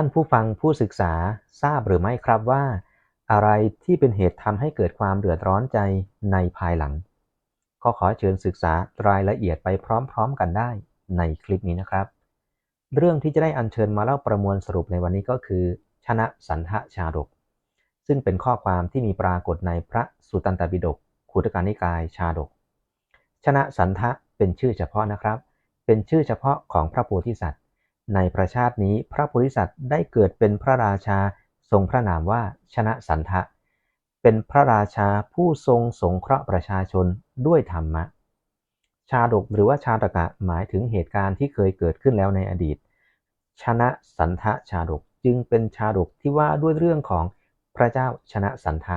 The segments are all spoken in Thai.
ท่านผู้ฟังผู้ศึกษาทราบหรือไม่ครับว่า อะไรที่เป็นเหตุทำให้เกิดความเดือดร้อนใจในภายหลัง ก็ขอเชิญศึกษารายละเอียดไปพร้อมๆกันได้ในคลิปนี้นะครับ เรื่องที่จะได้อัญเชิญมาเล่าประมวลสรุปในวันนี้ก็คือ ชนะสันทะชาดก ซึ่งเป็นข้อความที่มีปรากฏในพระสุตตันตปิฎกขุตการนิกายชาดก ชนะสันทะเป็นชื่อเฉพาะนะครับ เป็นชื่อเฉพาะของพระโพธิสัตว์ ในประชาตินี้พระโพธิสัตว์ได้เกิดเป็นพระราชาทรงพระนามว่าชนะสันทะ เป็นพระราชาผู้ทรงสงเคราะห์ประชาชนด้วยธรรมะ ชาดกหรือว่าชาตกะหมายถึงเหตุการณ์ที่เคยเกิดขึ้นแล้วในอดีต ชนะสันทะชาดกจึงเป็นชาดกที่ว่าด้วยเรื่องของพระเจ้าชนะสันทะ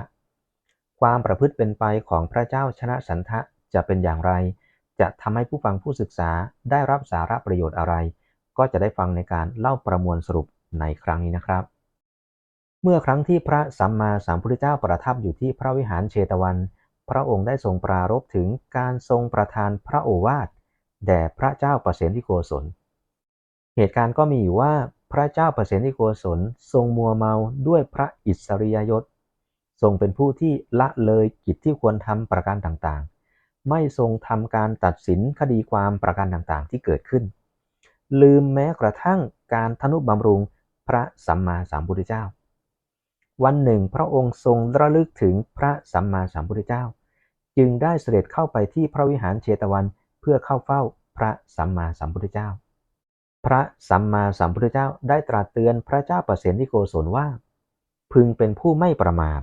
ความประพฤติเป็นไปของพระเจ้าชนะสันทะจะเป็นอย่างไร จะทำให้ผู้ฟังผู้ศึกษาได้รับสาระประโยชน์อะไร ก็จะได้ฟังในการเล่าประมวลสรุปในครั้งนี้นะครับ เมื่อครั้งที่พระสัมมาสัมพุทธเจ้าประทับอยู่ที่พระวิหารเชตวัน พระองค์ได้ทรงปรารภถึงการทรงประทานพระโอวาทแด่พระเจ้าประเสนที่โกศล เหตุการณ์ก็มีอยู่ว่าพระเจ้าประเสนที่โกศลทรงมัวเมาด้วยพระอิสริยยศ ทรงเป็นผู้ที่ละเลยกิจที่ควรทำประการต่างๆ ไม่ทรงทำการตัดสินคดีความประการต่างๆ ที่เกิดขึ้น ลืมแม้กระทั่งการทนุบำรุงพระสัมมาสัมพุทธเจ้า วันหนึ่งพระองค์ทรงระลึกถึงพระสัมมาสัมพุทธเจ้า จึงได้เสด็จเข้าไปที่พระวิหารเชตวันเพื่อเข้าเฝ้าพระสัมมาสัมพุทธเจ้า พระสัมมาสัมพุทธเจ้าได้ตรัสเตือนพระเจ้าประเสนิโกศลว่า พึงเป็นผู้ไม่ประมาท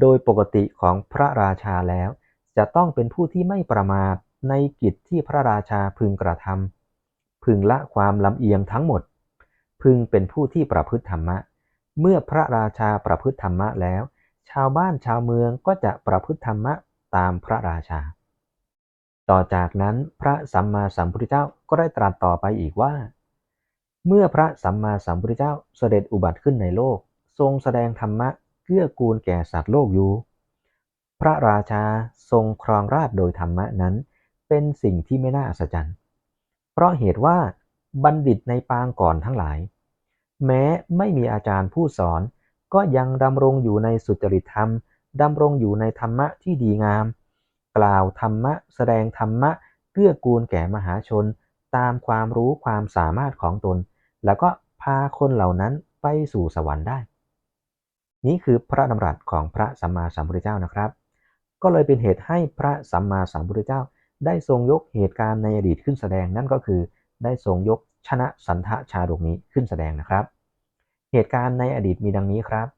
โดยปกติของพระราชาแล้ว จะต้องเป็นผู้ที่ไม่ประมาทในกิจที่พระราชาพึงกระทำ พึงละความลำเอียงทั้งหมด พึงเป็นผู้ที่ประพฤติธรรมะ เมื่อพระราชาประพฤติธรรมะแล้ว ชาวบ้านชาวเมืองก็จะประพฤติธรรมะตามพระราชา ต่อจากนั้นพระสัมมาสัมพุทธเจ้าก็ได้ตรัสต่อไปอีกว่า เมื่อพระสัมมาสัมพุทธเจ้าเสด็จอุบัติขึ้นในโลก ทรงแสดงธรรมะเกื้อกูลแก่สัตว์โลกอยู่ พระราชาทรงครองราชโดยธรรมะนั้น เป็นสิ่งที่ไม่น่าอัศจรรย์ เพราะเหตุว่าบัณฑิตในปางก่อนทั้งหลาย แม้ไม่มีอาจารย์ผู้สอน ก็ยังดำรงอยู่ในสุจริตธรรมดำรงอยู่ในธรรมะที่ดีงาม กล่าวธรรมะ แสดงธรรมะเพื่อกูลแก่มหาชน ตามความรู้ความสามารถของตน แล้วก็พาคนเหล่านั้นไปสู่สวรรค์ได้ นี้คือพระดำรัสของพระสัมมาสัมพุทธเจ้านะครับ ก็เลยเป็นเหตุให้พระสัมมาสัมพุทธเจ้า ได้ทรงยกเหตุการณ์ในอดีตขึ้นแสดงนั่นก็คือ ได้ทรงยกชนะสันทะชาดกนี้ขึ้นแสดงนะครับ เหตุการณ์ในอดีตมีดังนี้ครับ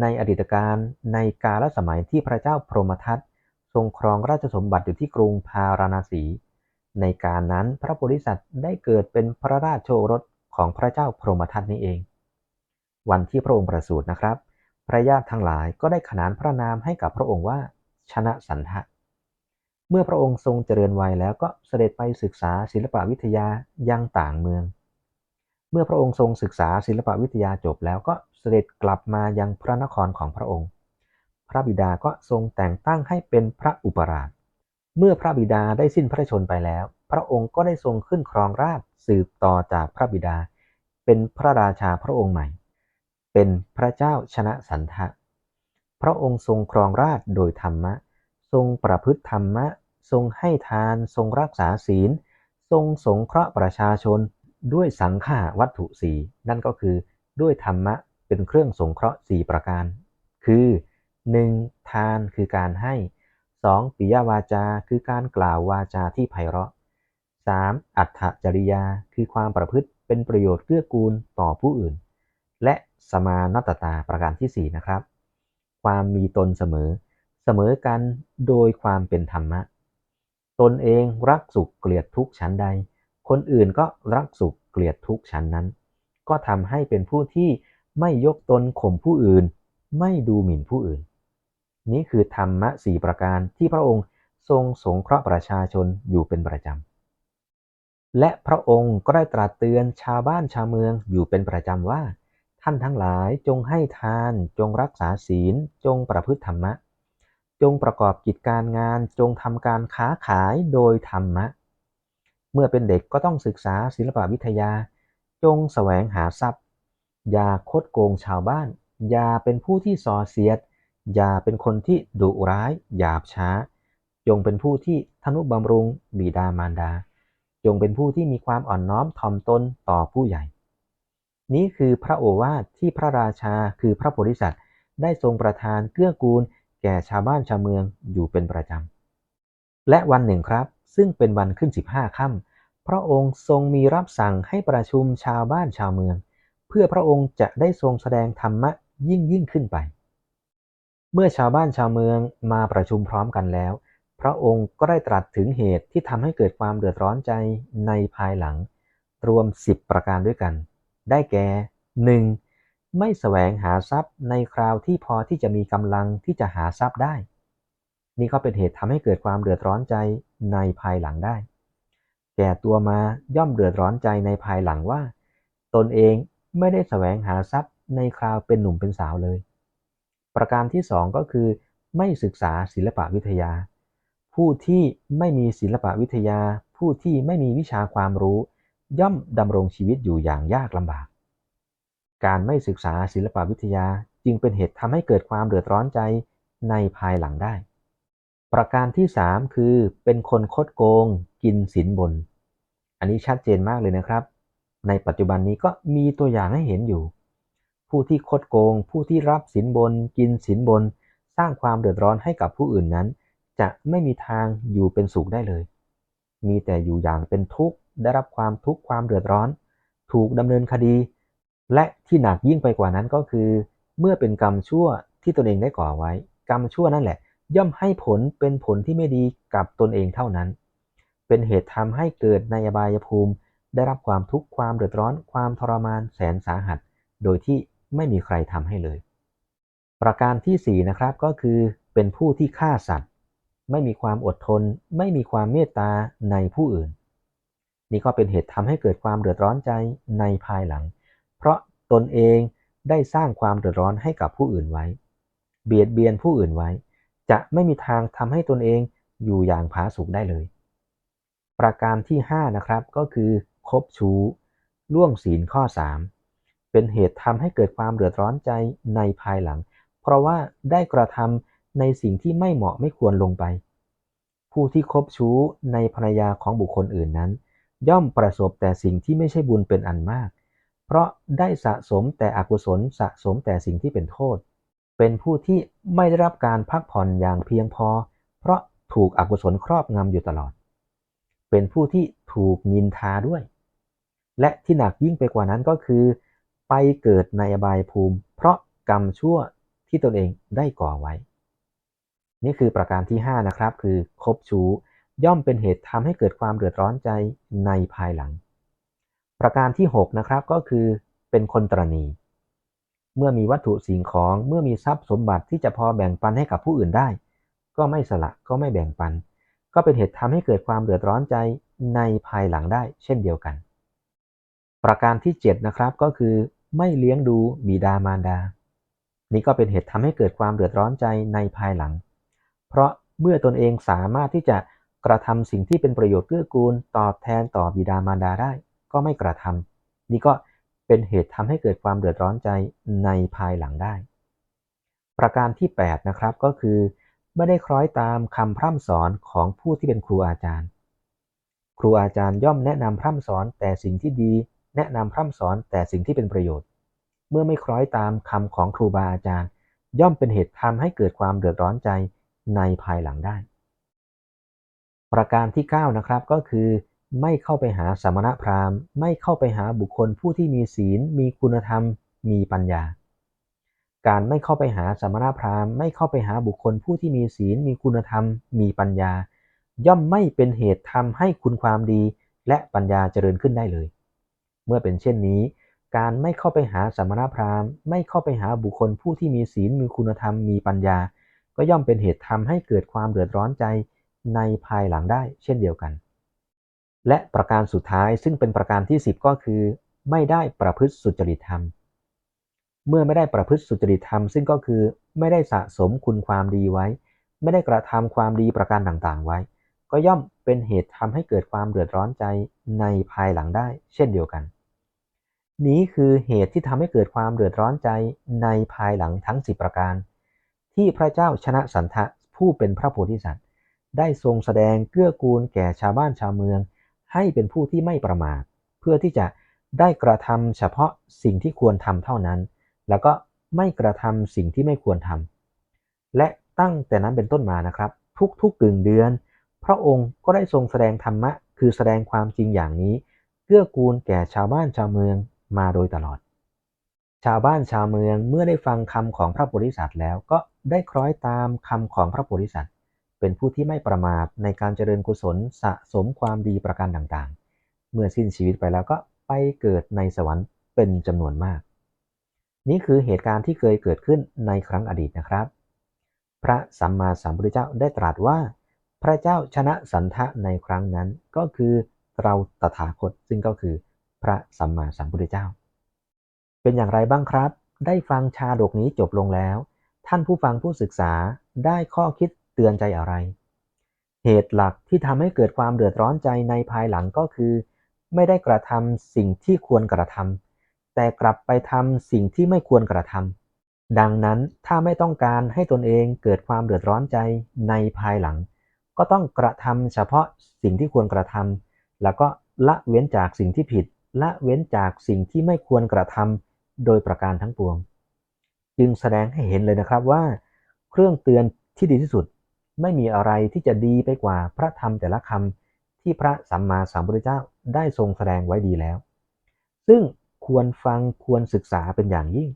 ในอดีตการในกาลสมัยที่พระเจ้าพรหมทัตทรงครองราชสมบัติอยู่ที่กรุงพาราณสี ในการนั้นพระโพธิสัตว์ได้เกิดเป็นพระราชโชรสของพระเจ้าพรหมทัตนี้เอง วันที่พระองค์ประสูตินะครับ พระญาติทั้งหลายก็ได้ขนานพระนามให้กับพระองค์ว่าชนะสันทะ เมื่อพระองค์ทรงเจริญวัยแล้วก็เสด็จไปศึกษาศิลปวิทยายังต่างเมือง เมื่อพระองค์ทรงศึกษาศิลปวิทยาจบแล้วก็เสด็จกลับมายังพระนครของพระองค์ พระบิดาก็ทรงแต่งตั้งให้เป็นพระอุปราช เมื่อพระบิดาได้สิ้นพระชนไปแล้ว พระองค์ก็ได้ทรงขึ้นครองราชสืบต่อจากพระบิดา เป็นพระราชาพระองค์ใหม่ เป็นพระเจ้าชนะสันทะ พระองค์ทรงครองราชโดยธรรมะ ทรงประพฤติธรรมะ ทรงให้ทาน ทรงรักษาศีล ทรงสงเคราะห์ประชาชน ด้วยสังฆาวัตถุสีนั่นก็คือ ด้วยธรรมะเป็นเครื่องสงเคราะห์สี่ประการ คือ 1. ทานคือการให้ 2. ปิยวาจา คือการกล่าววาจาที่ไพเราะ 3. อัตถจริยา คือความประพฤติเป็นประโยชน์เกื้อกูลต่อผู้อื่น และสมานตตาประการที่ 4 นะครับ ความมีตนเสมอ เสมอกันโดยความเป็นธรรมะ ตนเองรักสุขเกลียดทุกชั้นใด คนอื่นก็รักสุขเกลียดทุกชั้นนั้น ก็ทำให้เป็นผู้ที่ไม่ยกตนข่มผู้อื่น ไม่ดูหมิ่นผู้อื่น นี้คือธรรมะสี่ประการที่พระองค์ทรงสงเคราะห์ประชาชนอยู่เป็นประจำ และพระองค์ก็ได้ตรัสเตือนชาวบ้านชาวเมืองอยู่เป็นประจำว่า ท่านทั้งหลายจงให้ทาน จงรักษาศีล จงประพฤติธรรมะ จงประกอบกิจการงาน จงทำการค้าขายโดยธรรมะ เมื่อเป็นเด็กก็ต้องศึกษาศิลปวิทยา จงแสวงหาทรัพย์ อย่าคดโกงชาวบ้าน อย่าเป็นผู้ที่ส่อเสียด อย่าเป็นคนที่ดุร้าย หยาบช้า จงเป็นผู้ที่ทนุบำรุง บิดามารดา จงเป็นผู้ที่มีความอ่อนน้อมถ่อมตนต่อผู้ใหญ่ นี้คือพระโอวาทที่พระราชาคือพระโพธิสัตว์ได้ทรงประทานเกื้อกูล แก่ชาวบ้านชาวเมืองอยู่เป็นประจำ และวันหนึ่งครับ ซึ่งเป็นวันขึ้น 15ค่ำพระองค์ทรงมีรับสั่งให้ประชุมชาวบ้านชาวเมือง เพื่อพระองค์จะได้ทรงแสดงธรรมะยิ่งยิ่งขึ้นไป เมื่อชาวบ้านชาวเมืองมาประชุมพร้อมกันแล้ว พระองค์ก็ได้ตรัสถึงเหตุที่ทำให้เกิดความเดือดร้อนใจในภายหลัง รวม 10 ประการด้วยกัน ได้แก่ 1. ไม่แสวงหาทรัพย์ในคราวที่พอที่จะมีกำลังที่จะหาทรัพย์ได้ นี่ก็เป็นเหตุทำให้เกิดความเดือดร้อนใจในภายหลังได้ แก่ตัวมาย่อมเดือดร้อนใจในภายหลังว่า ตนเองไม่ได้แสวงหาทรัพย์ในคราวเป็นหนุ่มเป็นสาวเลย ประการที่สองก็คือ ไม่ศึกษาศิลปวิทยา ผู้ที่ไม่มีศิลปวิทยา ผู้ที่ไม่มีวิชาความรู้ ย่อมดำรงชีวิตอยู่อย่างยากลำบาก การไม่ศึกษาศิลปวิทยาจึงเป็นเหตุทำให้เกิดความเดือดร้อนใจในภายหลังได้ ประการที่สามคือเป็นคนคดโกงกินสินบน อันนี้ชัดเจนมากเลยนะครับ ในปัจจุบันนี้ก็มีตัวอย่างให้เห็นอยู่ ผู้ที่คดโกง ผู้ที่รับสินบน กินสินบน สร้างความเดือดร้อนให้กับผู้อื่นนั้น จะไม่มีทางอยู่เป็นสุขได้เลย มีแต่อยู่อย่างเป็นทุกข์ได้รับความทุกข์ความเดือดร้อน ถูกดำเนินคดี และที่หนักยิ่งไปกว่านั้นก็คือ เมื่อเป็นกรรมชั่วที่ตนเองได้ก่อไว้ กรรมชั่วนั่นแหละ ย่อมให้ผลเป็นผลที่ไม่ดีกับตนเองเท่านั้น เป็นเหตุทำให้เกิดในอบายภูมิ ได้รับความทุกข์ความเดือดร้อนความทรมานแสนสาหัส โดยที่ไม่มีใครทำให้เลย ประการที่4นะครับก็คือเป็นผู้ที่ฆ่าสัตว์ ไม่มีความอดทน ไม่มีความเมตตาในผู้อื่น นี่ก็เป็นเหตุทำให้เกิดความเดือดร้อนใจในภายหลัง เพราะตนเองได้สร้างความเดือดร้อนให้กับผู้อื่นไว้ เบียดเบียนผู้อื่นไว้ จะไม่มีทางทำให้ตนเองอยู่อย่างผาสุกได้เลย ประการที่ 5 นะครับก็คือคบชู้ล่วงศีลข้อ 3 เป็นเหตุทำให้เกิดความเดือดร้อนใจในภายหลัง เพราะว่าได้กระทำในสิ่งที่ไม่เหมาะไม่ควรลงไป ผู้ที่คบชู้ในภรรยาของบุคคลอื่นนั้น ย่อมประสบแต่สิ่งที่ไม่ใช่บุญเป็นอันมาก เพราะได้สะสมแต่อกุศล สะสมแต่สิ่งที่เป็นโทษ เป็นผู้ที่ไม่ได้รับการพักผ่อนอย่างเพียงพอ เพราะถูกอกุศลครอบงำอยู่ตลอด เป็นผู้ที่ถูกนินทาด้วย และที่หนักยิ่งไปกว่านั้นก็คือ ไปเกิดในอบายภูมิ เพราะกรรมชั่วที่ตนเองได้ก่อไว้ นี่คือประการที่ 5 นะครับ คือคบชู้ย่อมเป็นเหตุทำให้เกิดความเดือดร้อนใจในภายหลัง ประการที่ 6 นะครับก็คือเป็นคนตรณีเมื่อมีวัตถุสิ่งของเมื่อมีทรัพย์สมบัติที่จะพอแบ่งปันให้กับผู้อื่นได้ ก็ไม่สละก็ไม่แบ่งปัน ก็เป็นเหตุทำให้เกิดความเดือดร้อนใจในภายหลังได้ เช่นเดียวกัน ประการที่ 7 นะครับก็คือไม่เลี้ยงดูบิดามารดา นี่ก็เป็นเหตุทำให้เกิดความเดือดร้อนใจในภายหลัง เพราะเมื่อตนเองสามารถที่จะกระทำสิ่งที่เป็นประโยชน์เกื้อกูล ตอบแทนต่อบิดามารดาได้ ก็ไม่กระทำนี่ก็เป็นเหตุทำให้เกิดความเดือดร้อนใจในภายหลังได้ ประการที่ 8 นะครับก็คือ ไม่ได้คล้อยตามคำพร่ำสอนของผู้ที่เป็นครูอาจารย์ ครูอาจารย์ย่อมแนะนำพร่ำสอนแต่สิ่งที่ดี แนะนำพร่ำสอนแต่สิ่งที่เป็นประโยชน์ เมื่อไม่คล้อยตามคำของครูบาอาจารย์ ย่อมเป็นเหตุทำให้เกิดความเดือดร้อนใจในภายหลังได้ ประการที่ 9 นะครับก็คือ ไม่เข้าไปหาสมณพราหมณ์ ไม่เข้าไปหาบุคคลผู้ที่มีศีล มีคุณธรรม มีปัญญา การไม่เข้าไปหาสมณพราหมณ์ ไม่เข้าไปหาบุคคลผู้ที่มีศีล มีคุณธรรม มีปัญญา ย่อมไม่เป็นเหตุทำให้คุณความดี และปัญญาเจริญขึ้นได้เลย เมื่อเป็นเช่นนี้ การไม่เข้าไปหาสมณพราหมณ์ ไม่เข้าไปหาบุคคลผู้ที่มีศีล มีคุณธรรม มีปัญญา ก็ย่อมเป็นเหตุทำให้เกิดความเดือดร้อนใจในภายหลังได้ เช่นเดียวกัน และประการสุดท้ายซึ่งเป็นประการที่ 10 ก็คือ ไม่ได้ประพฤติสุจริตธรรม เมื่อไม่ได้ประพฤติสุจริตธรรม ซึ่งก็คือไม่ได้สะสมคุณความดีไว้ ไม่ได้กระทำความดีประการต่างๆ ไว้ ก็ย่อมเป็นเหตุทำให้เกิดความเดือดร้อนใจในภายหลังได้ เช่นเดียวกัน นี้คือเหตุที่ทำให้เกิดความเดือดร้อนใจในภายหลังทั้งสิบประการ ที่พระเจ้าชนะสันทะผู้เป็นพระโพธิสัตว์ ได้ทรงแสดงเกื้อกูลแก่ชาวบ้านชาวเมือง ให้เป็นผู้ที่ไม่ประมาท เพื่อที่จะได้กระทำเฉพาะสิ่งที่ควรทำเท่านั้น แล้วก็ไม่กระทำสิ่งที่ไม่ควรทำและตั้งแต่นั้นเป็นต้นมานะครับ ทุกๆกึ่งเดือน พระองค์ก็ได้ทรงแสดงธรรมะ คือแสดงความจริงอย่างนี้เกื้อกูลแก่ชาวบ้านชาวเมืองมาโดยตลอด ชาวบ้านชาวเมืองเมื่อได้ฟังคำของพระโพธิสัตว์แล้วก็ได้คล้อยตามคำของพระโพธิสัตว์ เป็นผู้ที่ไม่ประมาทในการเจริญกุศลสะสมความดีประการต่างๆ เมื่อสิ้นชีวิตไปแล้วก็ไปเกิดในสวรรค์เป็นจำนวนมาก นี่คือเหตุการณ์ที่เคยเกิดขึ้นในครั้งอดีตนะครับ พระสัมมาสัมพุทธเจ้าได้ตรัสว่า พระเจ้าชนะสันทะในครั้งนั้นก็คือเราตถาคตซึ่งก็คือพระสัมมาสัมพุทธเจ้า เป็นอย่างไรบ้างครับ ได้ฟังชาดกนี้จบลงแล้ว ท่านผู้ฟังผู้ศึกษาได้ข้อคิด เตือนใจอะไร เหตุหลักที่ทำให้เกิดความเดือดร้อนใจในภายหลังก็คือ ไม่ได้กระทำสิ่งที่ควรกระทำแต่กลับไปทำสิ่งที่ไม่ควรกระทำดังนั้นถ้าไม่ต้องการให้ตนเองเกิดความเดือดร้อนใจในภายหลัง ก็ต้องกระทำเฉพาะสิ่งที่ควรกระทำแล้วก็ละเว้นจากสิ่งที่ผิด ละเว้นจากสิ่งที่ไม่ควรกระทำโดยประการทั้งปวง จึงแสดงให้เห็นเลยนะครับว่า เครื่องเตือนที่ดีที่สุด ไม่มีอะไรที่จะดีไปกว่าพระธรรมแต่ละคำที่พระสัมมาสัมพุทธเจ้าได้ทรงแสดงไว้ดีแล้ว ซึ่งควรฟังควรศึกษาเป็นอย่างยิ่ง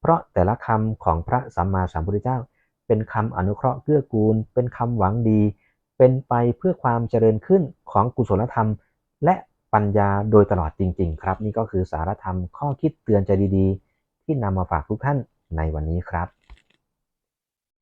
เพราะแต่ละคำของพระสัมมาสัมพุทธเจ้า เป็นคำอนุเคราะห์เกื้อกูล เป็นคำหวังดี เป็นไปเพื่อความเจริญขึ้นของกุศลธรรม และปัญญาโดยตลอดจริง ๆ ครับ นี่ก็คือสารธรรมข้อคิดเตือนใจดี ๆ ที่นำมาฝากทุกท่านในวันนี้ครับ